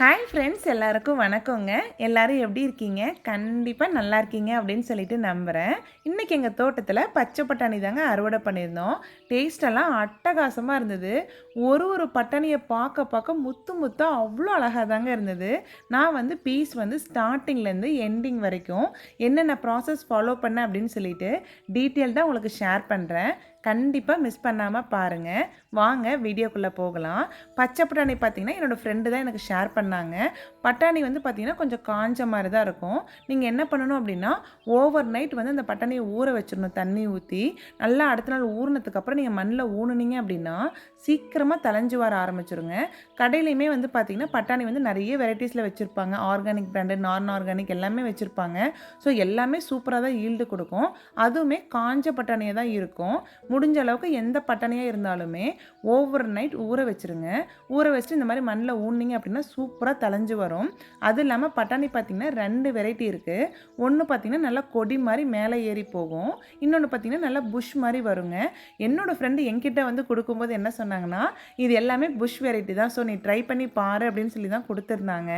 Hi friends எல்லாருக்கும் வணக்கங்க. எல்லாரும் எப்படி இருக்கீங்க? கண்டிப்பாக நல்லா இருக்கீங்க அப்படின்னு சொல்லிட்டு நம்புகிறேன் இன்றைக்கி எங்கள் தோட்டத்தில் பச்சை பட்டாணி தாங்க அறுவடை பண்ணியிருந்தோம். டேஸ்டெல்லாம் அட்டகாசமாக இருந்தது. ஒரு ஒரு பட்டாணியை பார்க்க பார்க்க முத்து முத்தாக அவ்வளோ அழகாக தாங்க இருந்தது. நான் வந்து பீஸ் வந்து ஸ்டார்டிங்லேருந்து எண்டிங் வரைக்கும் என்னென்ன ப்ராசஸ் ஃபாலோ பண்ணேன் அப்படின்னு சொல்லிட்டு தான் உங்களுக்கு ஷேர் பண்ணுறேன் கண்டிப்பாக மிஸ் பண்ணாமல் பாருங்கள் வாங்க வீடியோக்குள்ளே போகலாம். பச்சை பட்டாணி பார்த்தீங்கன்னா என்னோடய ஃப்ரெண்டு தான் எனக்கு ஷேர் பண்ணாங்க. பட்டாணி வந்து பார்த்தீங்கன்னா கொஞ்சம் காஞ்ச மாதிரி தான் இருக்கும். நீங்கள் என்ன பண்ணணும் அப்படின்னா ஓவர் நைட் வந்து அந்த பட்டாணியை ஊற வச்சிடணும் தண்ணி ஊற்றி நல்லா அடுத்த நாள் ஊறினதுக்கப்புறம் நீங்கள் மண்ணில் ஊனுனீங்க அப்படின்னா சீக்கிரமாக தலைஞ்சு வர ஆரம்பிச்சிருங்க. கடையிலையுமே வந்து பார்த்தீங்கன்னா பட்டாணி வந்து நிறைய வெரைட்டிஸில் வச்சுருப்பாங்க. ஆர்கானிக் பிராண்டு நான் ஆர்கானிக் எல்லாமே வச்சுருப்பாங்க. ஸோ எல்லாமே சூப்பராக தான் ஈல்டு கொடுக்கும். அதுவுமே காஞ்ச பட்டாணியாக தான் இருக்கும். முடிஞ்ச அளவுக்கு எந்த பட்டாணியாக இருந்தாலுமே ஓவர் நைட் ஊற வச்சுருங்க. ஊற வச்சுட்டு இந்த மாதிரி மண்ணில் ஊனிங்க அப்படின்னா சூப்பராக தலைஞ்சு வரும். அது இல்லாமல் பட்டாணி பார்த்திங்கன்னா ரெண்டு வெரைட்டி இருக்குது ஒன்று பார்த்திங்கன்னா நல்லா கொடி மாதிரி மேலே ஏறி போகும். இன்னொன்று பார்த்திங்கன்னா நல்லா புஷ் மாதிரி வருங்க. என்னோடய ஃப்ரெண்டு என்கிட்ட வந்து கொடுக்கும்போது என்ன சொன்னாங்கன்னா இது எல்லாமே புஷ் வெரைட்டி தான். ஸோ நீ ட்ரை பண்ணி பாரு அப்படின்னு சொல்லி தான் கொடுத்துருந்தாங்க.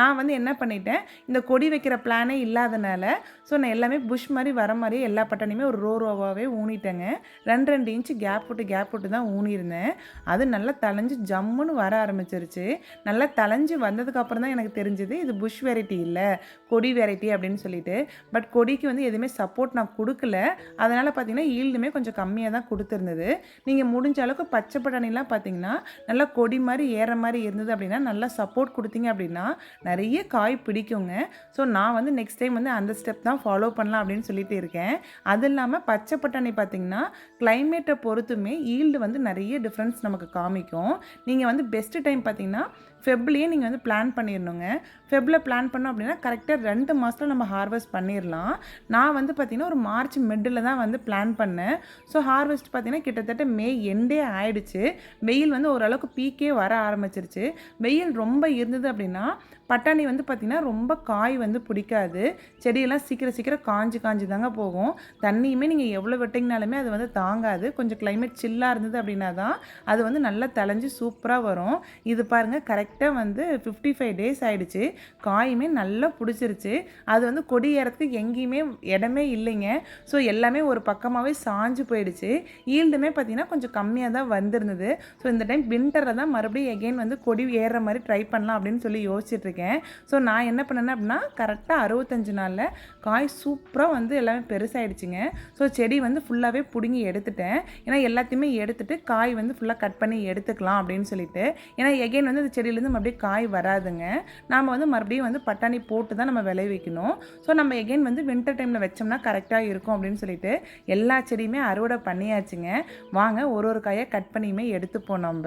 நான் வந்து என்ன பண்ணிட்டேன் இந்த கொடி வைக்கிற பிளானே இல்லாதனால ஸோ நான் எல்லாமே புஷ் மாதிரி வர மாதிரியே எல்லா பட்டாணியுமே ஒரு ரோ ரோவாகவே ஊனிட்டேங்க. ரெண்டு ரெண்டு இன்ச்சு கேப் போட்டு கேப் போட்டு தான் ஊனியிருந்தேன். அது நல்லா தளைஞ்சு ஜம்முன்னு வர ஆரம்பிச்சிருச்சு. நல்லா தளைஞ்சு வந்ததுக்கப்புறம் தான் எனக்கு தெரிஞ்சது இது புஷ் வெரைட்டி இல்லை கொடி வெரைட்டி அப்படின்னு சொல்லிட்டு. பட் கொடிக்கு வந்து எதுவுமே சப்போர்ட் நான் கொடுக்கல. அதனால் பார்த்தீங்கன்னா ஈல்டுமே கொஞ்சம் கம்மியாக தான் கொடுத்துருந்தது. நீங்கள் முடிஞ்ச அளவுக்கு பச்சை பட்டாணிலாம் பார்த்தீங்கன்னா நல்லா கொடி மாதிரி ஏற மாதிரி இருந்தது அப்படின்னா நல்லா சப்போர்ட் கொடுத்தீங்க அப்படின்னா நிறைய காய் பிடிக்குங்க. ஸோ நான் வந்து நெக்ஸ்ட் டைம் வந்து அந்த ஸ்டெப் தான் ஃபாலோ பண்ணலாம் அப்படின்னு சொல்லிட்டு இருக்கேன். அது இல்லாமல் பச்சை பட்டாணி பார்த்தீங்கன்னா கிளைமேட்டை பொறுத்துமே ஈல்டு வந்து நிறைய டிஃப்ரென்ஸ் நமக்கு காமிக்கும். நீங்கள் வந்து பெஸ்ட்டு டைம் பார்த்தீங்கன்னா ஃபெப்லேயே நீங்கள் வந்து பிளான் பண்ணிடணுங்க ஃபெப்பில் பிளான் பண்ணோம் அப்படின்னா கரெக்டாக ரெண்டு மாதத்தில் நம்ம ஹார்வெஸ்ட் பண்ணிடலாம் நான் வந்து பார்த்திங்கன்னா ஒரு மார்ச் மிட்டில் தான் வந்து பிளான் பண்ணேன். ஸோ ஹார்வெஸ்ட் பார்த்திங்கன்னா கிட்டத்தட்ட மே எண்டே ஆயிடுச்சு. வெயில் வந்து ஓரளவுக்கு பீக்கே வர ஆரம்பிச்சிருச்சு. வெயில் ரொம்ப இருந்தது அப்படின்னா பட்டாணி வந்து பார்த்திங்கன்னா ரொம்ப காய் வந்து பிடிக்காது. செடியெல்லாம் சீக்கிரம் சீக்கிரம் காஞ்சி காஞ்சி தாங்க போகும். தண்ணியுமே நீங்கள் எவ்வளோ விட்டிங்கனாலுமே அது வந்து தாங்காது. கொஞ்சம் கிளைமேட் சில்லாக இருந்தது அப்படின்னா தான் அது வந்து நல்லா தலைஞ்சு சூப்பராக வரும். இது பாருங்கள் கரெக்டாக வந்து ஃபிஃப்டி ஃபைவ் டேஸ் ஆகிடுச்சு காயுமே நல்லா பிடிச்சிருச்சு. அது வந்து கொடி ஏறத்துக்கு எங்கேயுமே இடமே இல்லைங்க. ஸோ எல்லாமே ஒரு பக்கமாகவே சாஞ்சு போயிடுச்சு. ஈல்டுமே பார்த்திங்கன்னா கொஞ்சம் கம்மியாக தான் வந்திருந்தது. ஸோ இந்த டைம் வின்டரில் தான் மறுபடியும் எகெயின் வந்து கொடி ஏறுற மாதிரி ட்ரை பண்ணலாம் அப்படின்னு சொல்லி யோசிச்சுட்ருக்கேன் ஸோ நான் என்ன பண்ணேன் அப்படின்னா கரெக்டாக அறுபத்தஞ்சு நாளில் காய் சூப்பராக வந்து எல்லாமே பெருசாகிடுச்சுங்க ஸோ செடி வந்து ஃபுல்லாகவே பிடுங்கி எடுத்துட்டேன். ஏன்னா எல்லாத்தையுமே எடுத்துகிட்டு காய் வந்து ஃபுல்லாக கட் பண்ணி எடுத்துக்கலாம் அப்படின்னு சொல்லிட்டு. ஏன்னா எகெயின் வந்து அந்த செடியிலேருந்து மறுபடியும் காய் வராதுங்க. நாம் வந்து மறுபடியும் வந்து பட்டாணி போட்டு தான் நம்ம விளைவிக்கணும் ஸோ நம்ம எகெயின் வந்து வின்டர் டைமில் வச்சோம்னா கரெக்டாக இருக்கும் அப்படின்னு சொல்லிட்டு எல்லா செடியுமே அறுவடை பண்ணியாச்சுங்க. வாங்க ஒரு ஒரு காயை கட் பண்ணியுமே எடுத்துப்போம் நம்ம.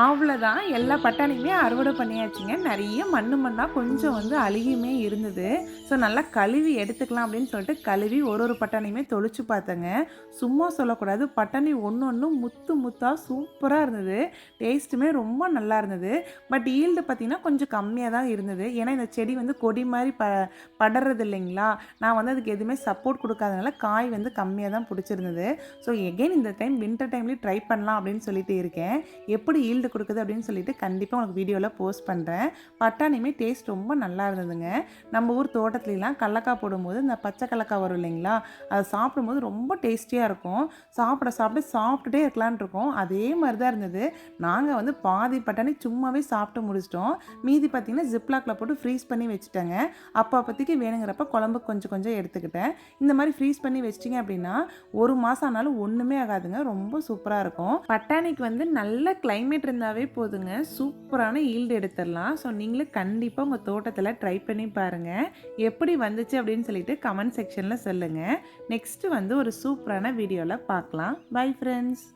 அவ்வளோதான் எல்லா பட்டாணியுமே அறுவடை பண்ணியாச்சுங்க. நிறைய மண்ணு மண்ணாக கொஞ்சம் வந்து அழுகியுமே இருந்தது. ஸோ நல்லா கழுவி எடுத்துக்கலாம் அப்படின்னு சொல்லிட்டு கழுவி ஒரு ஒரு பட்டாணியுமே தொளிச்சு பார்த்தேங்க. சும்மா சொல்லக்கூடாது. பட்டாணி ஒன்று ஒன்று முத்து முத்தாக சூப்பராக இருந்தது. டேஸ்ட்டுமே ரொம்ப நல்லா இருந்தது. பட் ஈல்டு பார்த்திங்கன்னா கொஞ்சம் கம்மியாக தான் இருந்தது. ஏன்னா இந்த செடி வந்து கொடி மாதிரி ப படறது இல்லைங்களா? நான் வந்து அதுக்கு எதுவுமே சப்போர்ட் கொடுக்காதனால காய் வந்து கம்மியாக தான் பிடிச்சிருந்தது. ஸோ எகெயின் இந்த டைம் வின்டர் டைம்லேயும் ட்ரை பண்ணலாம் அப்படின்னு சொல்லிட்டு இருக்கேன். எப்படி ஈல்டு கொடுக்குது அப்படின்னு சொல்லிட்டு கண்டிப்பாக உங்களுக்கு வீடியோவில் போஸ்ட் பண்ணுறேன் பட்டாணியுமே டேஸ்ட் ரொம்ப நல்லா இருந்ததுங்க. நம்ம ஊர் தோட்டத்துலலாம் கடலக்காய் போடும்போது இந்த பச்சை கடலக்காய் வரும் இல்லைங்களா? அதை சாப்பிடும்போது ரொம்ப டேஸ்டியாக இருக்கும். சாப்பிட சாப்பிட சாப்பிட்டுட்டே இருக்கலான் இருக்கோம். அதே மாதிரி தான் இருந்தது. நாங்கள் வந்து பாதி பட்டாணி சும்மாவே சாப்பிட்டு முடிச்சிட்டோம். மீதி பார்த்தீங்கன்னா ஜிப்லாக்கில் போட்டு ஃப்ரீஸ் பண்ணி வச்சுட்டேங்க. அப்போ அப்போதைக்கு வேணுங்கிறப்ப குழம்பு கொஞ்சம் கொஞ்சம் எடுத்துக்கிட்டேன். இந்த மாதிரி ஃப்ரீஸ் பண்ணி வச்சிட்டிங்க அப்படின்னா ஒரு மாதம் ஆனாலும் ஒன்றுமே ஆகாதுங்க. ரொம்ப சூப்பராக இருக்கும். பட்டாணிக்கு வந்து நல்ல கிளைமேட் இருந்தாவே போதுங்க. சூப்பரான ஈல்டு எடுத்துடலாம். ஸோ நீங்களும் கண்டிப்பாக உங்கள் தோட்டத்தில் ட்ரை பண்ணி பாருங்கள் எப்படி வந்துச்சு அப்படின்னு சொல்லிட்டு கமெண்ட் செக்ஷனில் சொல்லுங்கள் நெக்ஸ்ட்டு வந்து ஒரு சூப்பரான வீடியோவில் பார்க்கலாம். Bye friends